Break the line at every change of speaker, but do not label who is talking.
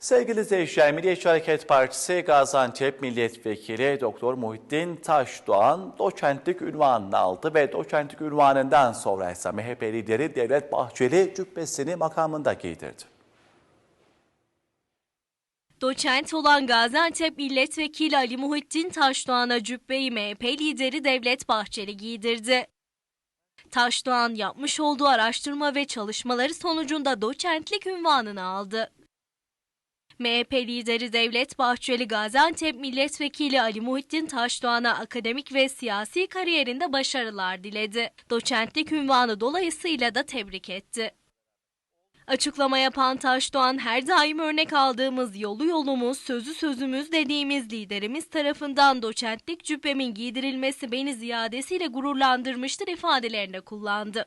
Sevgili izleyiciler, Milliyetçi Hareket Partisi Gaziantep Milletvekili Doktor Muhittin Taşdoğan doçentlik ünvanını aldı ve doçentlik ünvanından sonra ise MHP lideri Devlet Bahçeli cübbesini makamında giydirdi.
Doçent olan Gaziantep Milletvekili Ali Muhittin Taşdoğan'a cübbeyi MHP lideri Devlet Bahçeli giydirdi. Taşdoğan yapmış olduğu araştırma ve çalışmaları sonucunda doçentlik ünvanını aldı. MHP lideri Devlet Bahçeli Gaziantep Milletvekili Ali Muhittin Taşdoğan'a akademik ve siyasi kariyerinde başarılar diledi. Doçentlik ünvanı dolayısıyla da tebrik etti. Açıklama yapan Taşdoğan her daim örnek aldığımız yolu yolumuz, sözü sözümüz dediğimiz liderimiz tarafından doçentlik cübbemin giydirilmesi beni ziyadesiyle gururlandırmıştır ifadelerini kullandı.